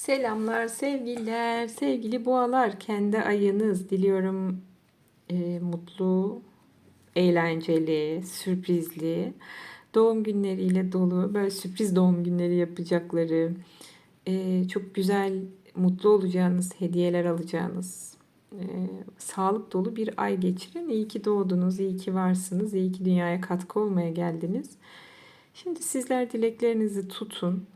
Selamlar, sevgiler, sevgili boğalar. Kendi ayınız diliyorum e, mutlu, eğlenceli, sürprizli, doğum günleriyle dolu, böyle sürpriz doğum günleri yapacakları, e, çok güzel, mutlu olacağınız, hediyeler alacağınız, e, sağlık dolu bir ay geçirin. İyi ki doğdunuz, iyi ki varsınız, iyi ki dünyaya katkı olmaya geldiniz. Şimdi sizler dileklerinizi tutun.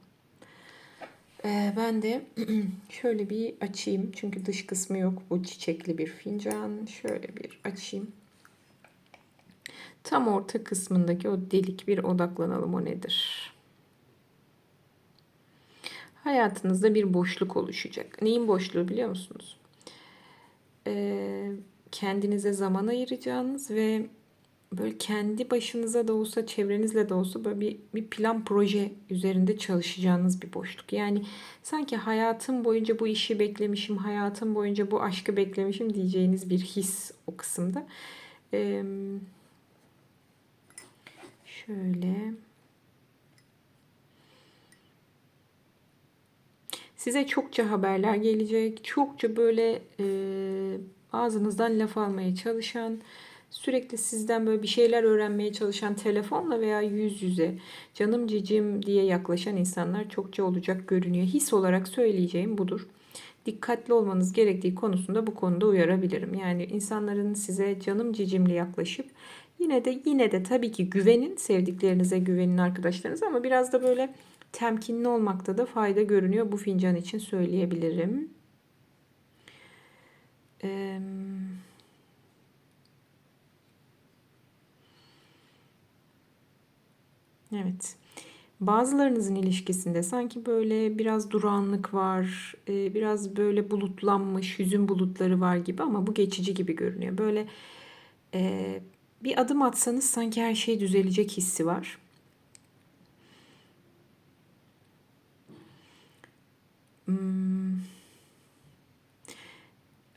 Ee, ben de şöyle bir açayım. Çünkü dış kısmı yok. Bu çiçekli bir fincan. Şöyle bir açayım. Tam orta kısmındaki o delik bir odaklanalım. O nedir? Hayatınızda bir boşluk oluşacak. Neyin boşluğu biliyor musunuz? Ee, kendinize zaman ayıracağınız ve böyle kendi başınıza da olsa çevrenizle de olsa böyle bir, bir plan proje üzerinde çalışacağınız bir boşluk. Yani sanki hayatım boyunca bu işi beklemişim, hayatım boyunca bu aşkı beklemişim diyeceğiniz bir his o kısımda. Ee, şöyle size çokça haberler gelecek. Çokça böyle e, ağzınızdan laf almaya çalışan sürekli sizden böyle bir şeyler öğrenmeye çalışan telefonla veya yüz yüze canım cicim diye yaklaşan insanlar çokça olacak görünüyor. His olarak söyleyeceğim budur. Dikkatli olmanız gerektiği konusunda bu konuda uyarabilirim. Yani insanların size canım cicimli yaklaşıp yine de yine de tabii ki güvenin, sevdiklerinize güvenin arkadaşlarınız ama biraz da böyle temkinli olmakta da fayda görünüyor. Bu fincan için söyleyebilirim. Eee Evet. Bazılarınızın ilişkisinde sanki böyle biraz duranlık var, e, biraz böyle bulutlanmış, hüzün bulutları var gibi ama bu geçici gibi görünüyor. Böyle e, bir adım atsanız sanki her şey düzelecek hissi var.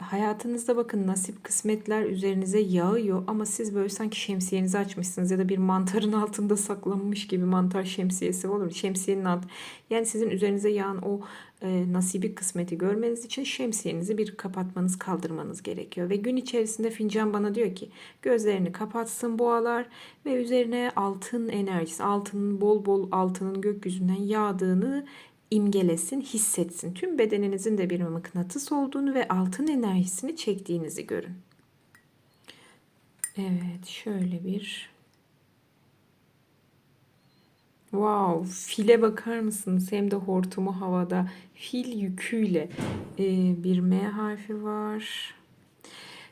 Hayatınızda bakın nasip kısmetler üzerinize yağıyor ama siz böyle sanki şemsiyenizi açmışsınız ya da bir mantarın altında saklanmış gibi mantar şemsiyesi olur. Şemsiyenin alt yani sizin üzerinize yağan o e, nasibi kısmeti görmeniz için şemsiyenizi bir kapatmanız kaldırmanız gerekiyor. Ve gün içerisinde fincan bana diyor ki gözlerini kapatsın boğalar ve üzerine altın enerjisi altının bol bol altının gökyüzünden yağdığını imgelesin, hissetsin. Tüm bedeninizin de bir mıknatıs olduğunu ve altın enerjisini çektiğinizi görün. Evet, şöyle bir Wow, file bakar mısınız? Hem de hortumu havada. Fil yüküyle ee, bir M harfi var.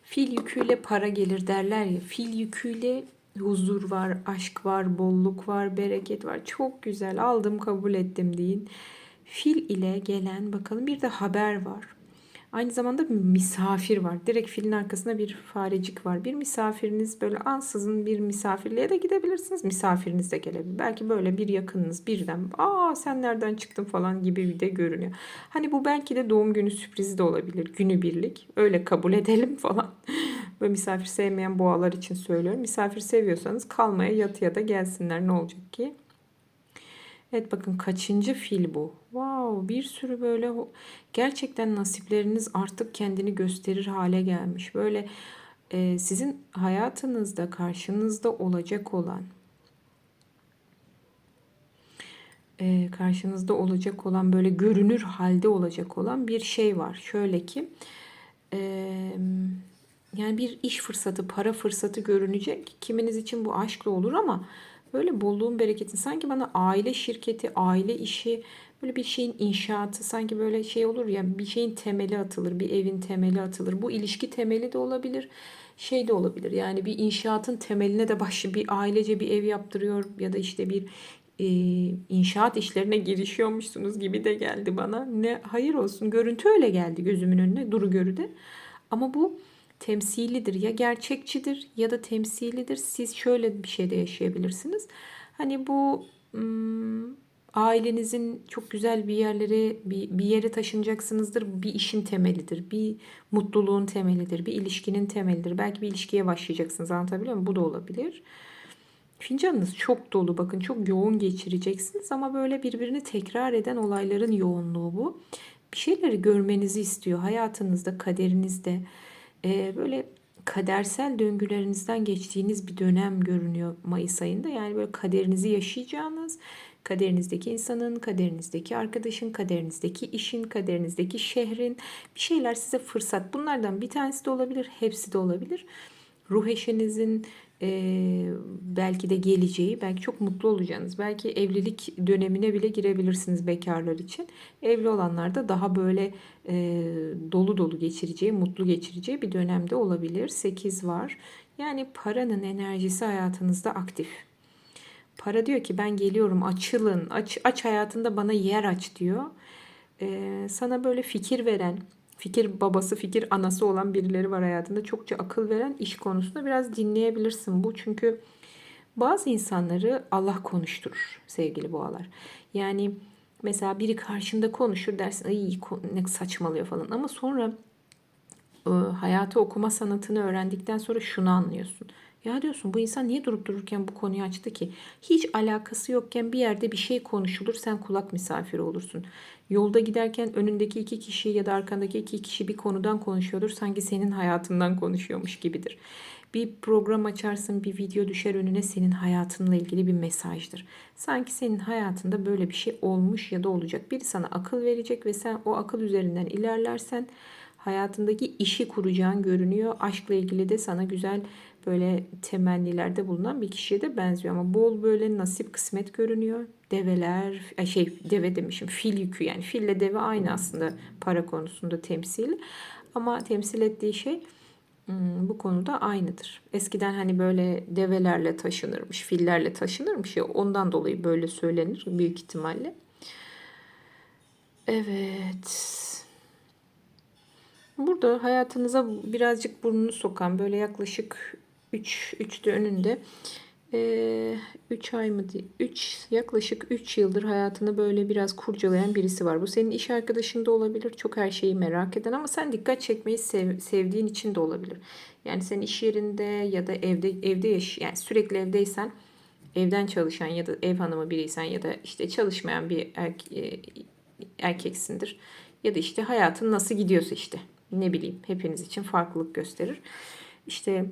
Fil yüküyle para gelir derler ya. Fil yüküyle huzur var, aşk var, bolluk var, bereket var. Çok güzel. Aldım, kabul ettim deyin fil ile gelen bakalım bir de haber var. Aynı zamanda bir misafir var. Direkt filin arkasında bir farecik var. Bir misafiriniz böyle ansızın bir misafirliğe de gidebilirsiniz. Misafiriniz de gelebilir. Belki böyle bir yakınınız birden aa sen nereden çıktın falan gibi bir de görünüyor. Hani bu belki de doğum günü sürprizi de olabilir. Günü birlik. Öyle kabul edelim falan. Böyle misafir sevmeyen boğalar için söylüyorum. Misafir seviyorsanız kalmaya yatıya da gelsinler ne olacak ki? Evet bakın kaçıncı fil bu? Wow bir sürü böyle gerçekten nasipleriniz artık kendini gösterir hale gelmiş. Böyle e, sizin hayatınızda karşınızda olacak olan e, karşınızda olacak olan böyle görünür halde olacak olan bir şey var. Şöyle ki e, yani bir iş fırsatı, para fırsatı görünecek. Kiminiz için bu aşkla olur ama böyle bolluğun bereketin sanki bana aile şirketi, aile işi böyle bir şeyin inşaatı sanki böyle şey olur ya bir şeyin temeli atılır, bir evin temeli atılır. Bu ilişki temeli de olabilir, şey de olabilir. Yani bir inşaatın temeline de başı bir ailece bir ev yaptırıyor ya da işte bir e, inşaat işlerine girişiyormuşsunuz gibi de geldi bana. Ne hayır olsun. Görüntü öyle geldi gözümün önüne duru görüde. Ama bu temsilidir. Ya gerçekçidir ya da temsilidir. Siz şöyle bir şeyde yaşayabilirsiniz. Hani bu ailenizin çok güzel bir yerlere bir, bir yere taşınacaksınızdır. Bir işin temelidir. Bir mutluluğun temelidir. Bir ilişkinin temelidir. Belki bir ilişkiye başlayacaksınız. Anlatabiliyor muyum? Bu da olabilir. Fincanınız çok dolu bakın çok yoğun geçireceksiniz ama böyle birbirini tekrar eden olayların yoğunluğu bu. bir şeyleri görmenizi istiyor. Hayatınızda, kaderinizde e, böyle kadersel döngülerinizden geçtiğiniz bir dönem görünüyor Mayıs ayında. Yani böyle kaderinizi yaşayacağınız, kaderinizdeki insanın, kaderinizdeki arkadaşın, kaderinizdeki işin, kaderinizdeki şehrin bir şeyler size fırsat. Bunlardan bir tanesi de olabilir, hepsi de olabilir. Ruh eşinizin e, belki de geleceği, belki çok mutlu olacağınız, belki evlilik dönemine bile girebilirsiniz bekarlar için. Evli olanlar da daha böyle e, dolu dolu geçireceği, mutlu geçireceği bir dönemde olabilir. 8 var. Yani paranın enerjisi hayatınızda aktif. Para diyor ki ben geliyorum açılın, aç, aç hayatında bana yer aç diyor. Ee, sana böyle fikir veren, fikir babası, fikir anası olan birileri var hayatında. Çokça akıl veren iş konusunda biraz dinleyebilirsin bu. Çünkü bazı insanları Allah konuşturur sevgili boğalar. Yani mesela biri karşında konuşur dersin ay ne saçmalıyor falan ama sonra hayatı okuma sanatını öğrendikten sonra şunu anlıyorsun. Ya diyorsun bu insan niye durup dururken bu konuyu açtı ki? Hiç alakası yokken bir yerde bir şey konuşulur sen kulak misafiri olursun. Yolda giderken önündeki iki kişi ya da arkandaki iki kişi bir konudan konuşuyordur. Sanki senin hayatından konuşuyormuş gibidir. Bir program açarsın, bir video düşer önüne senin hayatınla ilgili bir mesajdır. Sanki senin hayatında böyle bir şey olmuş ya da olacak. Biri sana akıl verecek ve sen o akıl üzerinden ilerlersen hayatındaki işi kuracağın görünüyor. Aşkla ilgili de sana güzel böyle temennilerde bulunan bir kişiye de benziyor ama bol böyle nasip kısmet görünüyor. Develer, şey deve demişim fil yükü yani fille deve aynı aslında para konusunda temsil ama temsil ettiği şey hmm, bu konuda aynıdır. Eskiden hani böyle develerle taşınırmış, fillerle taşınırmış ya ondan dolayı böyle söylenir büyük ihtimalle. Evet. Burada hayatınıza birazcık burnunu sokan böyle yaklaşık 3 3 de önünde 3 ay mı değil 3 yaklaşık 3 yıldır hayatını böyle biraz kurcalayan birisi var. Bu senin iş arkadaşın da olabilir. Çok her şeyi merak eden ama sen dikkat çekmeyi sev, sevdiğin için de olabilir. Yani sen iş yerinde ya da evde evde yaş yani sürekli evdeysen evden çalışan ya da ev hanımı biriysen ya da işte çalışmayan bir erke, erkeksindir. Ya da işte hayatın nasıl gidiyorsa işte ne bileyim hepiniz için farklılık gösterir. İşte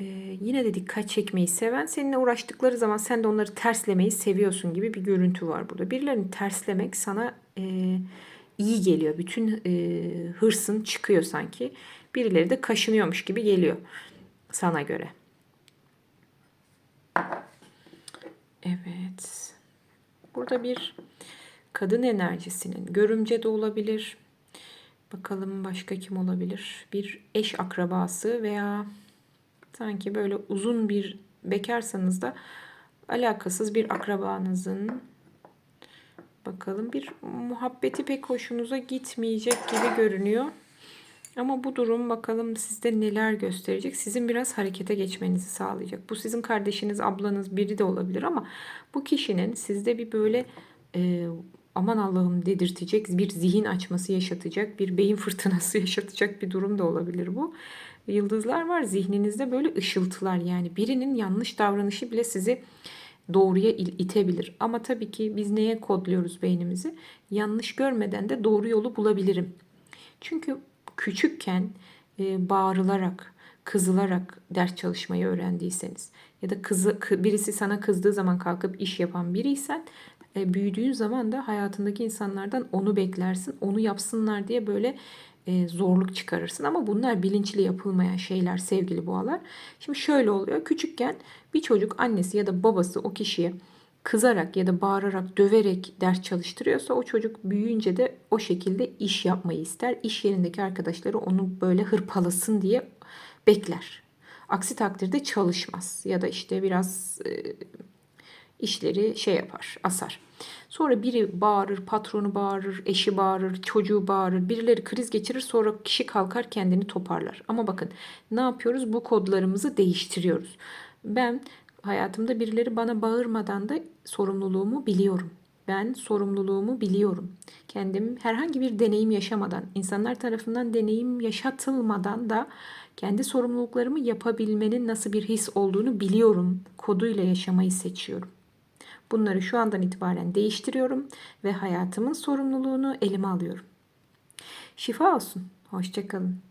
e, yine de dikkat çekmeyi seven seninle uğraştıkları zaman sen de onları terslemeyi seviyorsun gibi bir görüntü var burada. Birilerini terslemek sana e, iyi geliyor. Bütün e, hırsın çıkıyor sanki. Birileri de kaşınıyormuş gibi geliyor sana göre. Evet. Burada bir kadın enerjisinin görümce de olabilir, Bakalım başka kim olabilir? Bir eş akrabası veya sanki böyle uzun bir bekarsanız da alakasız bir akrabanızın bakalım bir muhabbeti pek hoşunuza gitmeyecek gibi görünüyor. Ama bu durum bakalım sizde neler gösterecek. Sizin biraz harekete geçmenizi sağlayacak. Bu sizin kardeşiniz, ablanız biri de olabilir ama bu kişinin sizde bir böyle e, aman Allah'ım dedirtecek, bir zihin açması yaşatacak, bir beyin fırtınası yaşatacak bir durum da olabilir bu. Yıldızlar var zihninizde böyle ışıltılar yani birinin yanlış davranışı bile sizi doğruya itebilir. Ama tabii ki biz neye kodluyoruz beynimizi? Yanlış görmeden de doğru yolu bulabilirim. Çünkü küçükken e, bağırılarak, kızılarak ders çalışmayı öğrendiyseniz ya da kızı birisi sana kızdığı zaman kalkıp iş yapan biriysen e, büyüdüğün zaman da hayatındaki insanlardan onu beklersin. Onu yapsınlar diye böyle e, zorluk çıkarırsın. Ama bunlar bilinçli yapılmayan şeyler sevgili boğalar. Şimdi şöyle oluyor. Küçükken bir çocuk annesi ya da babası o kişiye kızarak ya da bağırarak, döverek ders çalıştırıyorsa o çocuk büyüyünce de o şekilde iş yapmayı ister. İş yerindeki arkadaşları onu böyle hırpalasın diye bekler. Aksi takdirde çalışmaz ya da işte biraz e, işleri şey yapar, asar. Sonra biri bağırır, patronu bağırır, eşi bağırır, çocuğu bağırır. Birileri kriz geçirir sonra kişi kalkar kendini toparlar. Ama bakın ne yapıyoruz? Bu kodlarımızı değiştiriyoruz. Ben hayatımda birileri bana bağırmadan da sorumluluğumu biliyorum. Ben sorumluluğumu biliyorum. Kendim herhangi bir deneyim yaşamadan, insanlar tarafından deneyim yaşatılmadan da kendi sorumluluklarımı yapabilmenin nasıl bir his olduğunu biliyorum. Koduyla yaşamayı seçiyorum. Bunları şu andan itibaren değiştiriyorum ve hayatımın sorumluluğunu elime alıyorum. Şifa olsun. Hoşçakalın.